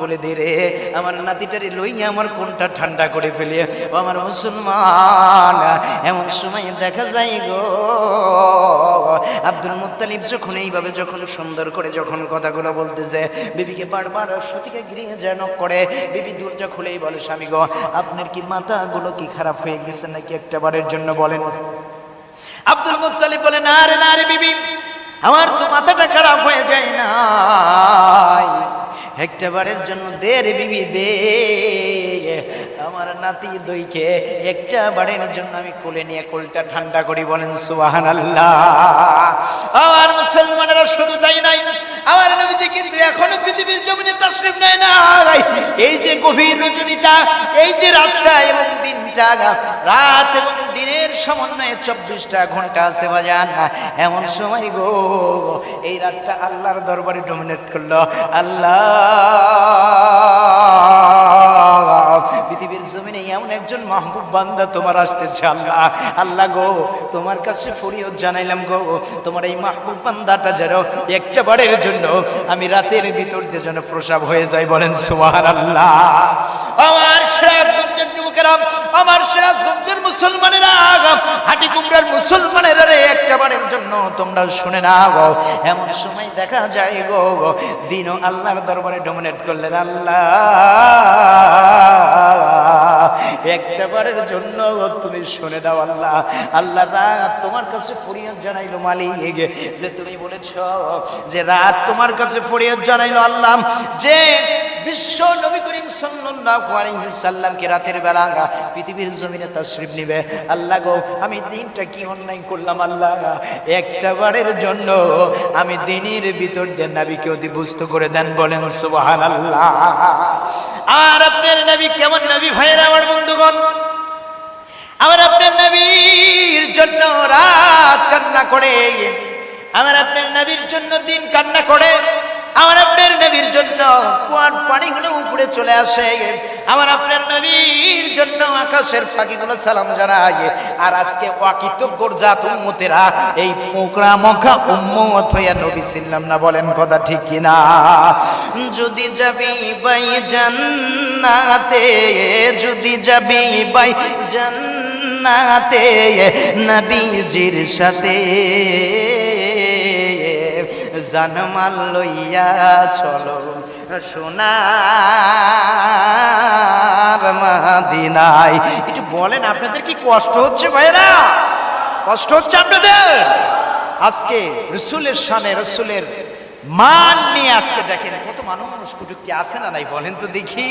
কোলে দে রে। আমার নাতিটারে লইয়া আমার কোনটা ঠান্ডা করে ফেলি। ও আমার মুসলমান, এমন সময় দেখা যায় গো। আব্দুল মুত্তালিব যখন এইভাবে যখন সুন্দর করে যখন কথাগুলো বলতেছে, বিবিকে বারবার সতীকে গৃহে যেন করে, বিবি দরজা খুলেই বলে, স্বামী গো, আপনার কি মাথাগুলো কি খারাপ হয়ে গেছে নাকি একটা বারের জন্য বলেন? আব্দুল মুত্তালিব বলে না রে না রে বিবি, আমার তো মাথাটা খারাপ হয়ে যায় না একটা বারের জন্য দে রে বিবি দে। আমার নাতি দইকে একটা বারের জন্য আমি কোলে নিয়ে কোলটা ঠান্ডা করি বলেন সুবাহান আল্লাহ আমার মুসলমানেরা শুধু তাই নাই, আমার নবীজি কিন্তু এখনও পৃথিবীর জমিনে তশরিফ নেয় না এই যে গভীর রজনীটা, এই যে রাতটা এবং দিনটা, রাত এবং দিনের সমন্বয়ে চব্বিশটা ঘণ্টা আছে বাজান। এমন সময় গো, এই রাতটা আল্লাহর দরবারে ডোমিনেট করল। আল্লাহ, পৃথিবীর জমিনে এমন একজন মাহবুব বান্দা তোমার আসতেছে, আল্লাহ। আল্লাহ গো, তোমার কাছে ফরিয়ত জানাইলাম গো, তোমার এই মাহবুব বান্দাটা যেন একটা বারের জন্য আমি রাতের ভিতর দিয়ে যেন প্রসাব হয়ে যাই বলেন সুবহান আল্লাহ আমার সিরাজগঞ্জের যুবকেরা আমার সিরাজগঞ্জের মুসলমানেরা, হাটি কুমড়ার মুসলমানেরা রে একটাবারের জন্য তোমরা শুনে না গো, এমন সময় দেখা যায় গো, দিনও আল্লাহর দরবারে ডোমিনেট করলেন আল্লাহ। একটা বারের জন্য তুমি শুনে দাও আল্লাহ। আল্লাহ রাত তোমার কাছে ফরিয়াদ জানাইলো মালিক। যে তুমি বলেছ যে রাত তোমার কাছে ফরিয়াদ জানাইলো আল্লাহ। যে বিশ্ব নবী করিম সাল্লাল্লাহু আলাইহি রাতের বেলা পৃথিবীর জমিনে তাশরীফ নিবে। আল্লাহ গো, আমি দিনটা কি অন্যায় করলাম আল্লাহ? একটা বারের জন্য আমি দিনের ভিতর দিয়ে নবীকে অধিভুস্ত করে দেন বলেন, সুবহানাল্লাহ। আর আপনার নবী কেমন নবী ভাইয়েরা আমার বন্ধুগণ? আমার আপনার নবীর জন্য রাত কান্না করে, আমার আপনার নবীর জন্য দিন কান্না করে। আমার আপনার নবীর জন্য কুয়ার পানিগুলো উপরে চলে আসে। আমার আপনার নবীর জন্য আকাশের পাখিগুলো সালাম জানায়। আর আজকে অকৃতজ্ঞর জাত উম্মতেরা এই পোকরা মখা উম্মত হইয়া নবী ছিলাম না, বলেন কথা ঠিক কিনা? যদি যাবি বাই জান্নাতে, যদি যাবি বাই জান্নাতে, নবীজির সাথে জানমাল লইয়া চলো। সোনার মাদিনায়। একটু বলেন, আপনাদের কি কষ্ট হচ্ছে ভাইরা কষ্ট হচ্ছে আপনাদের? আজকে রসুলের সানে রসুলের মান নিয়ে আজকে দেখেন, কত মানুষ প্রযুক্তি আছে না নাই বলেন তো দেখি।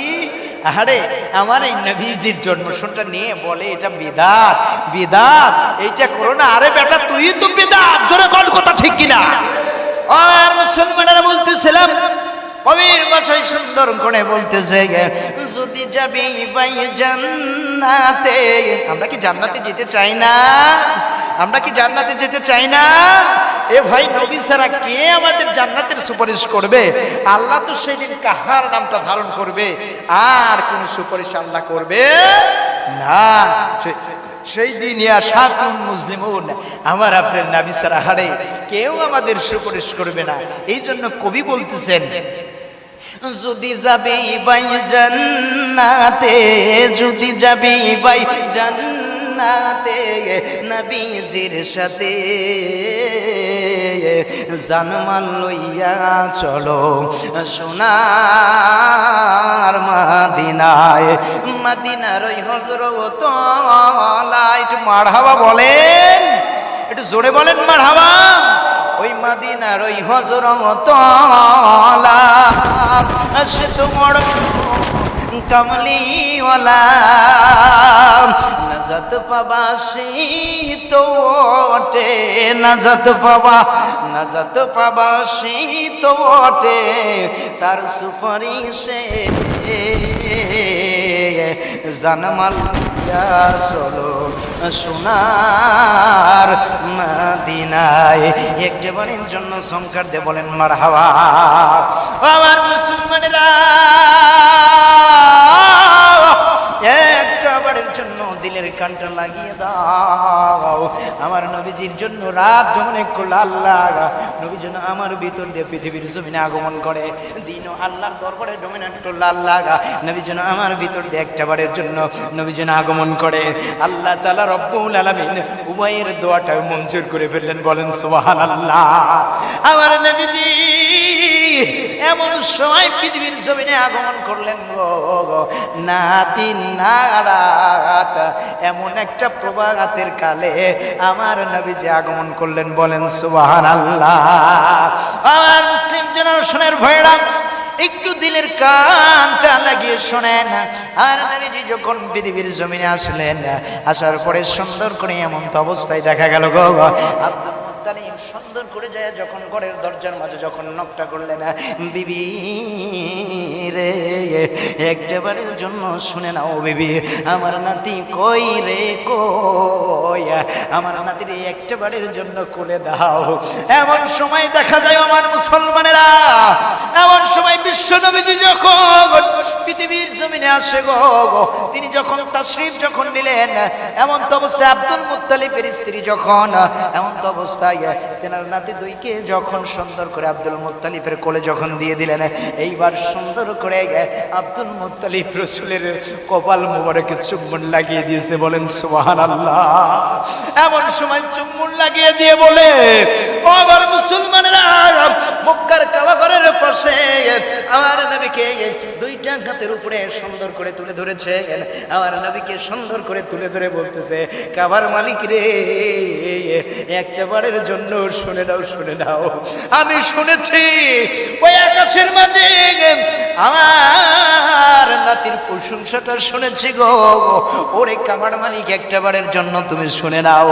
আরে আমার এই নবীজির জন্মসনটা নিয়ে বলে, এটা বিদাত বিদাত। এইটা করো না, আরে বেটা, তুই তো বিদাত, জোরে কল কথা ঠিক কিনা? আর মুসলমানেরা বলতেছিলাম, কবির বাসায় সুন্দর করে বলতেছে যদি যাবি বাই জান্নাতে, আমরা কি জান্নাতে যেতে চাই না? আমরা কি জান্নাতে যেতে চাই না? এ ভাই নবী সারা কে আমাদের জান্নাতের সুপারিশ করবে? আল্লাহ তো সেই দিন কাহার নামটা ধারণ করবে? আর কোন সুপারিশ আল্লাহ করবে না। সেই দিন, ইয়া সাকুন মুসলিমুন, আমার আপনার নাবি সারা হারে কেউ আমাদের সুপারিশ করবে না। এই জন্য কবি বলতেছেন, যদি যাবি বাই জান্নাতে, যদি যাবি বাই জান্নাতে নবীজির সাথে। জানমাল লইয়া চলো সোনার মাদিনায়। মাদিনার ওই হজরত লাইট মারহাবা বলেন। একটু জোরে বলেন মারহাবা। ওই মাদিনার ওই হজরত সে তো বড় কমলিওয়ালা নজত পাবা সেই ওটে নজত পাবা নজত পাবা সেই তো ওটে তার সুপারিশে জানমাল চলো, সোনার মাদিনায়। একবারের জন্য সংকার দে বলেন মার হাওয়া আমার মুসলমানেরা। কানটা লাগিয়ে দাও আমার নবীজির জন্য রাত যমনে করল আল্লাহ, নবী যেন আমার ভিতর দিয়ে পৃথিবীর জমিনে আগমন করে। দিন আল্লাহর দরবারে ডোমিনেট করল আল্লাহ, নবী যেন আমার ভিতর দিয়ে একটা বারের জন্য নবী যেন আগমন করে। আল্লাহ তালা রব্বুল আলমিন উভয়ের দোয়াটা মঞ্জুর করে ফেললেন, বলেন সোহান আল্লাহ আমার নবীজি, এমন সময় পৃথিবীর জমিনে আগমন করলেন গো নাতি নারাত এমন একটা প্রভাগাতের কালে আমার নবী যে আগমন করলেন, বলেন সুবাহান আল্লাহ আমার মুসলিম জেনারেশনের ভয়রাম একটু দিলের কানটা লাগিয়ে শোনেন। আর নবীজি যখন পৃথিবীর জমিনে আসলেন, আসার পরে সুন্দর করে এমন তো অবস্থায় দেখা গেল গো। মুত্তালিব সুন্দর করে যায় যখন ঘরের দরজার মাঝে যখন নকটা করলে না, বিবি রে একটাবারের জন্য শুনে নাও বিবি, আমার নাতি কই রে কই? আমার নাতির একটাবারের জন্য কোলে দাও। এমন সময় দেখা যায় আমার মুসলমানেরা এমন সময় বিশ্ব নবীজি যখন পৃথিবীর জমিনে আসে গো তিনি যখন তাশরিফ যখন নিলেন, এমন তো অবস্থায় আব্দুল মুত্তালিবের স্ত্রী যখন, এমন তো অবস্থায় তেনার নাতি দুইকে যখন সুন্দর করে আব্দুল মুত্তালিবের কোলে যখন দিয়ে দিলেন, এইবার সুন্দর করে আব্দুল মুত্তালিব রসুলের কপাল মোবারকে চুম্বন লাগিয়ে দিয়েছে, বলেন সুবাহান আল্লাহ এমন সময় চুম্বন লাগিয়ে দিয়ে বলে আবার মুসলমানেরা মক্কার কাবাঘরের পাশে আমার নবীকে দুইটা হাতের উপরে সুন্দর করে তুলে ধরেছে। আমার নবীকে সুন্দর করে তুলে ধরে বলতেছে, কাবার মালিক রে, একটা বারের জন্য শুনে নাও শুনে নাও। আমি শুনেছি, ওই আকাশের মাঝে আমার নাতির প্রশংসাটা শুনেছি গো। ওরে কামার মালিক, একটা বারের জন্য তুমি শুনে নাও।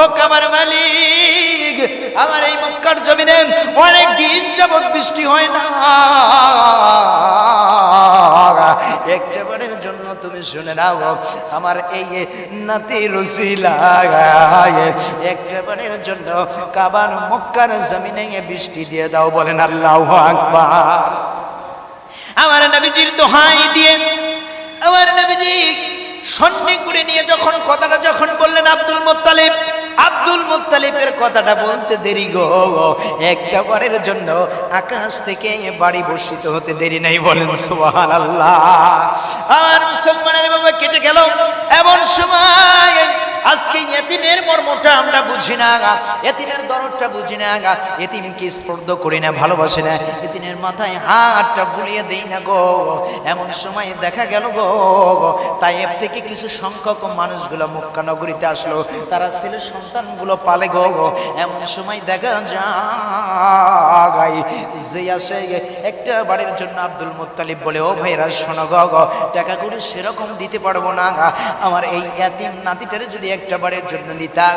ও কামার মালিক, আমার এই মক্কার জমিনে অনেক দিন যাবৎ বৃষ্টি হয় না। শুনে নাও, আমার এই নাতি জন্য কাবার মক্কার জমিনে বৃষ্টি দিয়ে দাও, বলেন আল্লাহ আকবার। আমার নবীজির দোহাই দিয়ে, আমার নবীজি সন্নি করে নিয়ে যখন, কথাটা যখন বললেন আব্দুল মোত্তালিব আব্দুল মুতালিফের কথাটা বলতে দেরি গো। একটা বারের জন্য আকাশ থেকে বাড়ি বর্ষিত হতে দেরি নাই বলেন সোহান আল্লাহ আর মুসলমানের বাবা কেটে গেল। এমন সময় আজকে এতিমের মর্মটা আমরা বুঝি না আগা এতিমের দরদটা বুঝি না আগা এতিমকে স্পর্ধ করি না, ভালোবাসি না। এতিমের মাথায় হাতটা বুলিয়ে দেই না গো। এমন সময় দেখা গেল গো। তাই এর থেকে কিছু সংখ্যক মানুষগুলো মক্কা নগরীতে আসলো। তারা ছেলে সন্তানগুলো পালে গো। এমন সময় দেখা যায়, যে আসে একটা বাড়ির জন্য আব্দুল মুত্তালিব বলে, ও ভাইরা শোনো গো টাকা করে সেরকম দিতে পারব না আমার এই এতিম নাতিটারে যদি একটা বারের জন্য নিতা,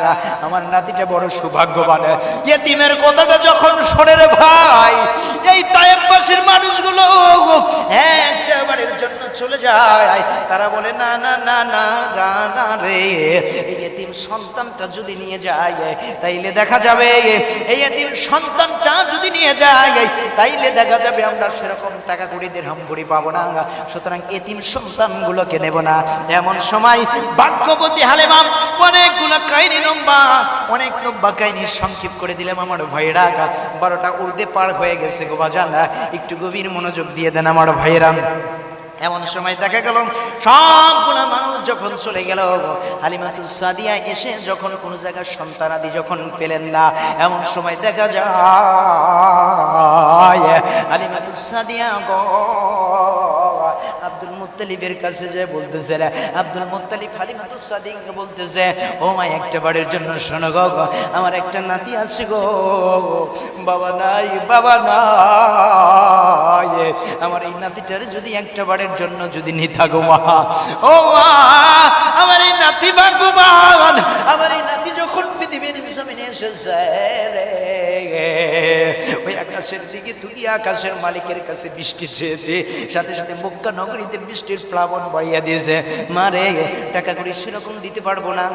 আমার নাতিটা বড় সৌভাগ্যবান। এতিমের কথাটা যখন শোনে রে ভাই, এই তায়েববাসীর মানুষগুলো, একটা বারের জন্য চলে যায়। তারা বলে, না না না না না না রে, এই এতিম সন্তানটা যদি নিয়ে যায়, তাইলে দেখা যাবে, এই এতিম সন্তানটা যদি নিয়ে যায়, তাইলে দেখা যাবে আমরা সেরকম টাকা কুড়ি দেড়হাম কুড়ি পাবো না। সুতরাং এতিম সন্তানগুলোকে নেব না। এমন সময় ভাগ্যবতী হালেমাম অনেকগুলো কাহিনী লম্বা, অনেক লম্বা কাহিনী সংক্ষেপ করে দিলাম আমার ভাইয়েরা। বারোটা উর্দে পার হয়ে গেছে গো বাজান একটু গভীর মনোযোগ দিয়ে দেন আমার ভাইয়েরা। এমন সময় দেখা গেল, সবগুলো মানুষ যখন চলে গেল হালিমাতুল সাদিয়া এসে যখন কোন জায়গার সন্তানাদি যখন পেলেন না, এমন সময় দেখা যায় হালিমাতুল সাদিয়া গো মুত্তালিবের কাছে যে বলতেছে আব্দুল মুত্তালিব হালিমাতুল সাদিককে বলতেছে, ও মা, একটা বাড়ির জন্য শোনো গো আমার একটা নাতি আছে গো, বাবা নাই বাবা নাই, আমার এই নাতিটার যদি একটা বারের জন্য যদি নিতা গো মা, ও মা, আমার এই নাতি ভাগ্যবান আমার এই নাতি যখন পৃথিবীর জমিনে এসেছে রে ওই আকাশের দিকে তুলি আকাশের মালিকের কাছে বৃষ্টি চেয়েছে সাথে সাথে মক্কা নগরীতে বৃষ্টির প্লাবন বাড়িয়ে দিয়েছে। মারে টাকা করে সেরকম দিতে পারব না,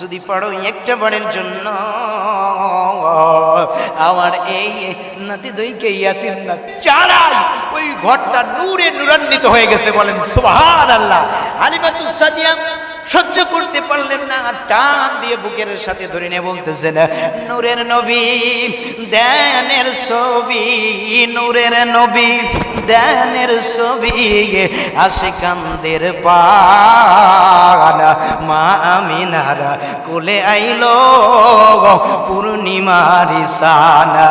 যদি পারো একটা বারের জন্য। আমার এই নাতি দইকে ইয়াতিম না, চারাই ওই ঘরটা নূরে নূরান্বিত হয়ে গেছে বলেন সুবহান আল্লাহ হালিমাতুস সাদিয়া সহ্য করতে পারলেন না টান দিয়ে বুকের সাথে ধরে নিয়ে বলতেছেন, নূরের নবী দেনের ছবি, নূরের নবী দেনের ছবি আশিকানদের পান, মা আমিনার কোলে আইলো পূর্ণিমার ইসানা